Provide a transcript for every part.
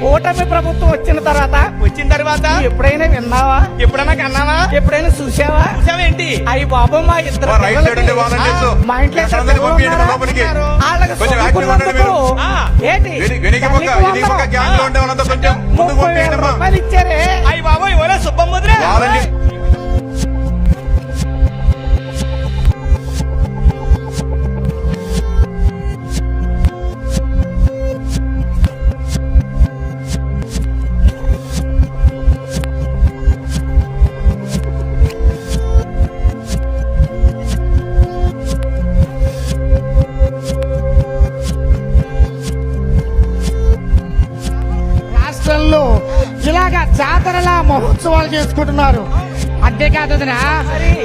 కూటమి ప్రభుత్వం వచ్చిన తర్వాత వచ్చిన తర్వాత ఎప్పుడైనా విన్నావా? ఎప్పుడన్నా కన్నావా? ఎప్పుడైనా చూసావా? చూసావేంటి? అయ్యి బాబు మా ఇద్దరు మా ఇంట్లో ఇద్దరు అందరినీ పిల్లలు పంపించండి ఉన్నారా? మహోత్సవాలు చేసుకుంటున్నారు. అంతేకాదు వదినా,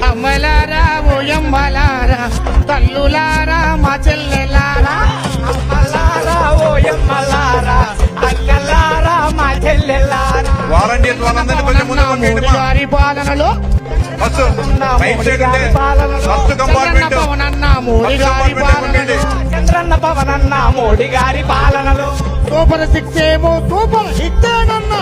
అమ్మలారా ఓయమ్మలారా తల్లులారా మా చెల్లెలారా అమ్మలారా ఓ యమ్మలారా అక్కలారా మా చెల్లెలారా. వాళ్ళందరినీ కొంచెం పంపించండి పాలనలో ఫస్ట్ రైట్ సైడ్ ఉండే first Chandranna compartment Pavananna Modi first garu compartment పాలనలో. పంపించండి. చంద్రన్న పవనన్న మోడీ గారి పాలనలో. సూపర్ సిక్స్ ఏమో సూపర్ హిట్ అన్న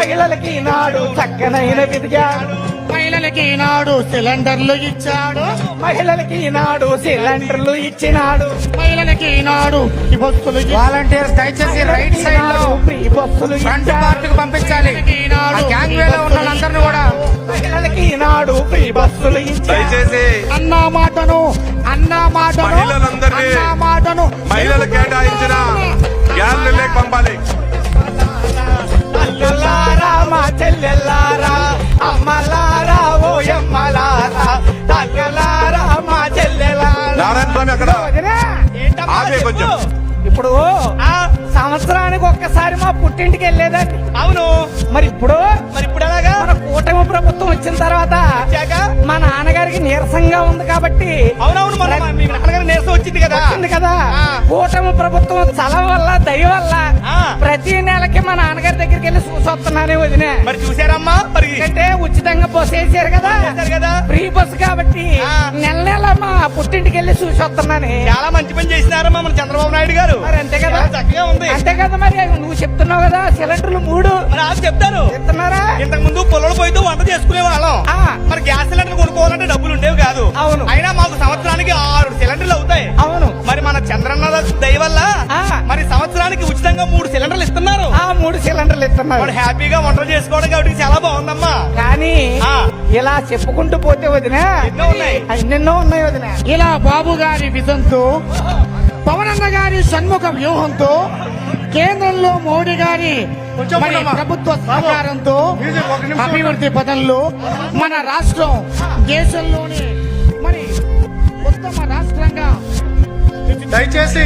మహిళలకి నాడు చక్కనైన విదిగాడు మహిళలకి నాడు సిలిండర్లు ఇచ్చాడు. మహిళలకి నాడు సిలిండర్లు ఇచ్చినాడు. మహిళలకి నాడు ఈ బస్సులు వాలంటీర్స్ దయచేసి రైట్ సైడ్లో బస్సులు ఫ్రంట్. పార్ట్కు పంపించాలి. గ్యాంగ్ ఉన్న వాళ్ళందరినీ కూడా మహిళలకి నాడు ఫ్రీ బస్సులు దయచేసి అన్న మాటను అన్న మాటను అన్న మాటను అవును. మరి ఇప్పుడు? మరి ఇప్పుడు ఎలాగా? మన కూటమి ప్రభుత్వం వచ్చిన తర్వాత మా నాన్నగారికి నీరసంగా ఉంది కాబట్టి అవునవును మన నీరసం వచ్చింది కదా. వచ్చింది కదా. కూటమి ప్రభుత్వం చల వల్ల దయ వల్ల. ప్రతి నెలకి మా నాన్నగారి దగ్గరికి వెళ్ళి చూసొస్తున్నానే వదినే. మరి చూసారమ్మా మరి. ఎందుకంటే ఉచితంగా బస్సు వేసారు కదా. కదా. ఫ్రీ బస్సు కాబట్టి. నెల నెల మా పుట్టింటికి వెళ్ళి చూసి వస్తున్నాను. చాలా మంచి పని చేసినారమ్మా మన చంద్రబాబు నాయుడు గారు. మరి అంతే కదా. చక్కగా ఉంది. అంతే కదా మరి. నువ్వు చెప్తున్నావు కదా సిలిండర్లు మూడు. మరి వాళ్ళు చెప్తారు. చెప్తున్నారా? ఇంతకు ముందు పొలాలు పోయితే వంట చేసుకునే వాళ్ళం. ఆ. మరి గ్యాస్ సిలిండర్ కొనుక్కోవాలంటే డబ్బులు ఉండేవి కాదు. అవును. అయినా మాకు సంవత్సరానికి ఆరు సిలిండర్లు అవుతాయి. అవును. మరి మన చంద్రన్న దయ వల్ల ఆ. మరి సంవత్సరానికి ఉచితంగా మూడు సిలిండర్లు ఇస్తున్నారు. ఆ మూడు సిలిండర్లు ఇస్తున్నారు. వాడు హ్యాపీగా వంటలు చేసుకోవడం కాబట్టి చాలా బాగుందమ్మా. కానీ. ఇలా చెప్పుకుంటూ పోతే వదినా ఎన్నో ఉన్నాయి. ఎన్నెన్నో ఉన్నాయి వదినా. ఇలా బాబు గారి విజన్తో పవనన్న గారి షణ్ముఖ వ్యూహంతో కేంద్రంలో మోడీ గారి ప్రభుత్వ సహకారంతో అభివృద్ధి పదంలో మన రాష్ట్రం దేశంలోనే మరి ఉత్తమ దయచేసి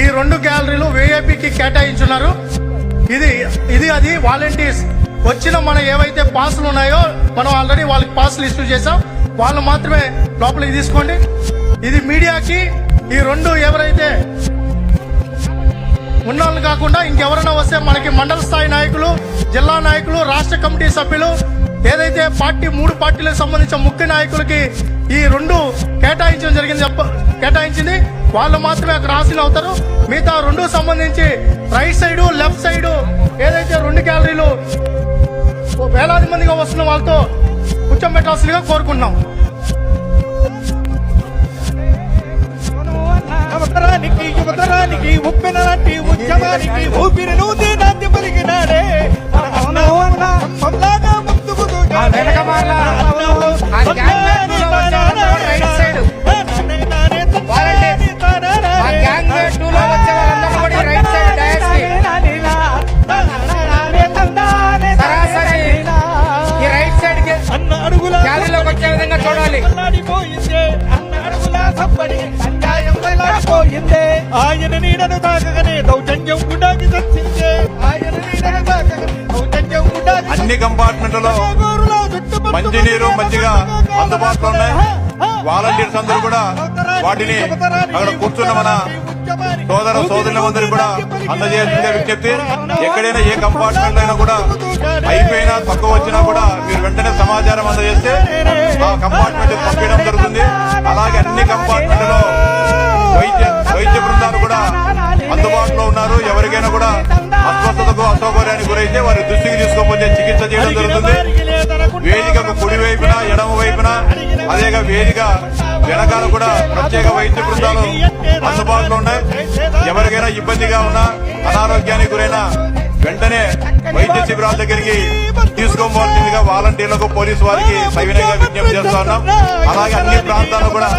ఈ రెండు గ్యాలరీలు వేఏపీకి కేటాయించున్నారు. ఇది ఇది అది వాలంటీర్స్. వచ్చిన మన ఏవైతే పాసులు ఉన్నాయో మనం ఆల్రెడీ వాళ్ళకి పాసులు ఇష్యూ చేసాం వాళ్ళు మాత్రమే లోపలికి తీసుకోండి. ఇది మీడియాకి ఈ రెండు ఎవరైతే ఉన్నోళ్ళు కాకుండా ఇంకెవరైనా వస్తే మనకి మండల స్థాయి నాయకులు జిల్లా నాయకులు రాష్ట్ర కమిటీ సభ్యులు ఏదైతే పార్టీ మూడు పార్టీలకు సంబంధించిన ముఖ్య నాయకులకి ఈ రెండు కేటాయించింది వాళ్ళు మాత్రమే అక్కడ హాజరు అవుతారు మిగతా రెండు సంబంధించి రైట్ సైడ్ లెఫ్ట్ సైడ్ ఏదైతే రెండు గ్యాలరీలు వేలాది మందిగా వస్తున్న వాళ్ళతో కూర్చోబెట్టాల్సిందిగా కోరుకుంటున్నాం అవసరానికి యువతరానికి ఉద్యమానికి ఊపిరి నూతి పలికినాడే అవును అన్నా. ముందుకు వెనక నీడను తాకగానే. దౌర్జన్యం గుడాకి చచ్చిందే ఆయన నీడను తాకగానే. దౌర్జన్యం గుడాకి అన్ని కంపార్ట్మెంట్లలో మంచినీరు మజ్జిగ అందుబాటులో ఉన్నాయి. వాలంటీర్స్ అందరూ కూడా వాటిని అక్కడ కూర్చున్న మన సోదర సోదరులందరూ కూడా అందజేయాల్సిందిగా విజ్ఞప్తి ఎక్కడైనా ఏ కంపార్ట్మెంట్ అయినా కూడా అయిపోయినా తక్కువ వచ్చినా కూడా మీరు వెంటనే సమాచారం అందజేస్తే ఆ కంపార్ట్మెంట్ పంపించడం జరుగుతుంది. అలాగే అన్ని కంపార్ట్మెంట్లో వైద్య వైద్య గురైతే వారి దృష్టికి తీసుకోకపోతే చికిత్స చేయడం జరుగుతుంది. వేదికకు కుడి వైపున ఎడమ వైపున అదేగా వేదిక వెనకాల కూడా ప్రత్యేక వైద్య బృందాలు అందుబాటులో ఉన్నాయి. ఎవరికైనా ఇబ్బందిగా ఉన్నా అనారోగ్యానికి గురైనా వెంటనే వైద్య శిబిరాల దగ్గరికి తీసుకోవాల్సిందిగా వాలంటీర్లకు పోలీసు వారికి సవినయంగా విజ్ఞప్తి చేస్తా ఉన్నాం. అలాగే అన్ని ప్రాంతాల్లో కూడా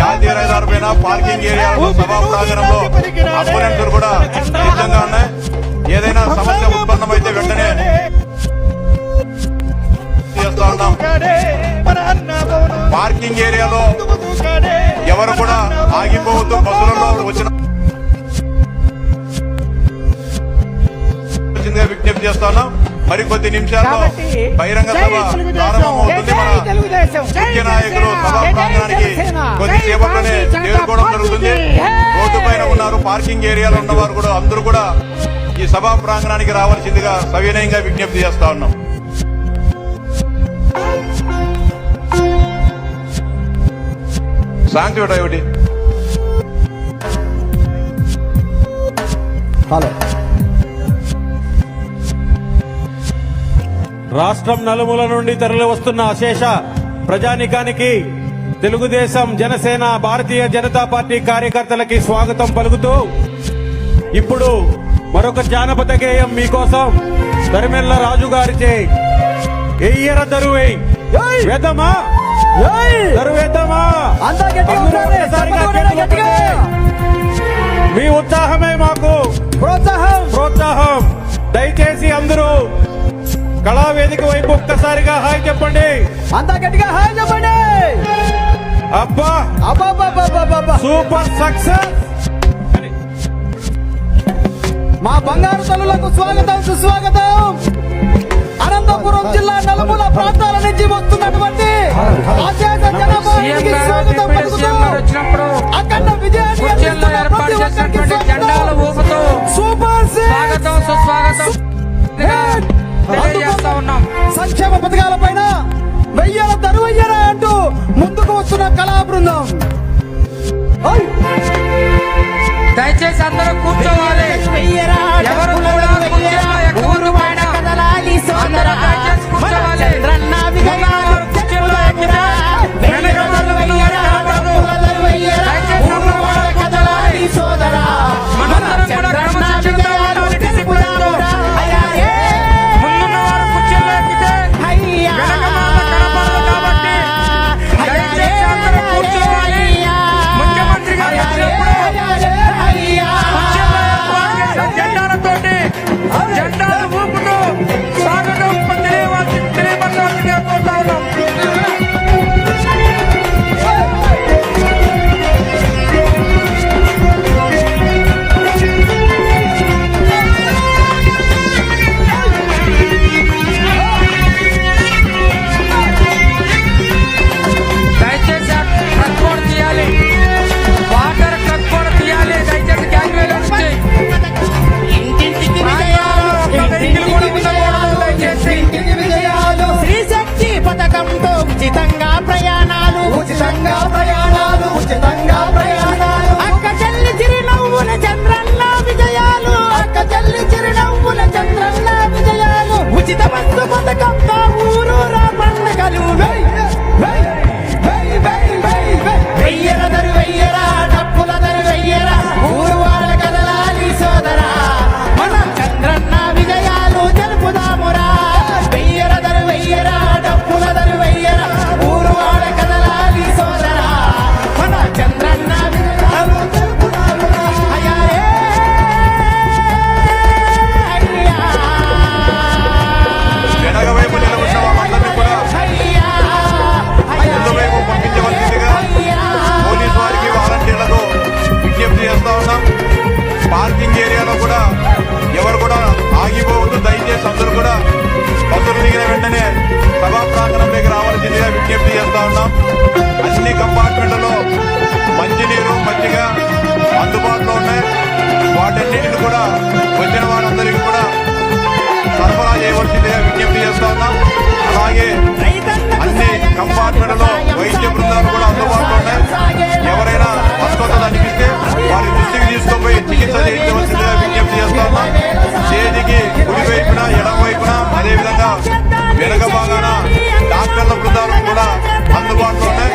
జాతీయ రహదారి పైన పార్కింగ్ ఏరియాలో సభా ప్రాంగణంలో అంబులెన్సులు కూడా సిద్ధంగా ఉన్నాయి. ఏదైనా సమస్య ఉత్పన్నమైతే మరికొద్ది నిమిషాల్లో బహిరంగ సభ ప్రారంభమవుతుంది. ముఖ్య నాయకులు సభా ప్రాంగణానికి కొద్దిసేపట్లోనే చేరుకోవడం జరుగుతుంది. రోడ్డు పైన ఉన్నారు పార్కింగ్ ఏరియాలో ఉన్నవారు కూడా అందరూ కూడా ఈ సభా ప్రాంగణానికి రావాల్సిందిగా సవినయంగా విజ్ఞప్తి చేస్తా ఉన్నాం. సాంగ్స్ ఒకటి ఒకటి రాష్ట్రం నలుమూల నుండి తరలి వస్తున్న అశేష ప్రజానికానికి తెలుగుదేశం జనసేన భారతీయ జనతా పార్టీ కార్యకర్తలకి స్వాగతం పలుకుతూ ఇప్పుడు మరొక జానపద గేయం మీకోసం దరిమెల్ల రాజు గారిచే ఎయ్యర దరువై వేదమా. మీ ఉత్సాహమే మాకు. ప్రోత్సాహం. ప్రోత్సాహం. దయచేసి అందరూ కళావేదిక వైపు ఒక్కసారిగా హాయ్ చెప్పండి. అంతా గట్టిగా హాయ్ చెప్పండి. అబ్బా. Super success! మా బంగారు తల్లులకు స్వాగతం సుస్వాగతం. అనంతపురం జిల్లా నలుమూల ప్రాంతాల నుంచి వస్తున్నటువంటి అఖండ విజయాన్ని ప్రతి ఒక్కరికి చేసినటువంటి స్వాగతం. కళా బృందం. దయచేసి అందరూ కూర్చోవాలి ఎవరు కూడా ఉచితంగా ప్రయాణాలు. ఉచితంగా ప్రయాణాలు ఉచితంగా ప్రయాణాలు. అక్క చెల్లి చిరునవ్వుల చంద్రన్న విజయాలు. అక్క చెల్లి చిరునవ్వుల చంద్రన్న విజయాలు. ఉచిత బస్సు పథకంతో ఊరూరా కాకినాడలో వైద్య బృందాలు కూడా అందుబాటులో ఉన్నాయి. ఎవరైనా అస్వస్థత అనిపిస్తే వారి దృష్టికి తీసుకుపోయి చికిత్స చేయించవలసిందిగా విజ్ఞప్తి చేస్తా ఉన్నాం. చేతికి కుడివైపున ఎడమవైపున అదేవిధంగా వెనక భాగాన డాక్టర్ల బృందాలు కూడా అందుబాటులో ఉన్నాయి.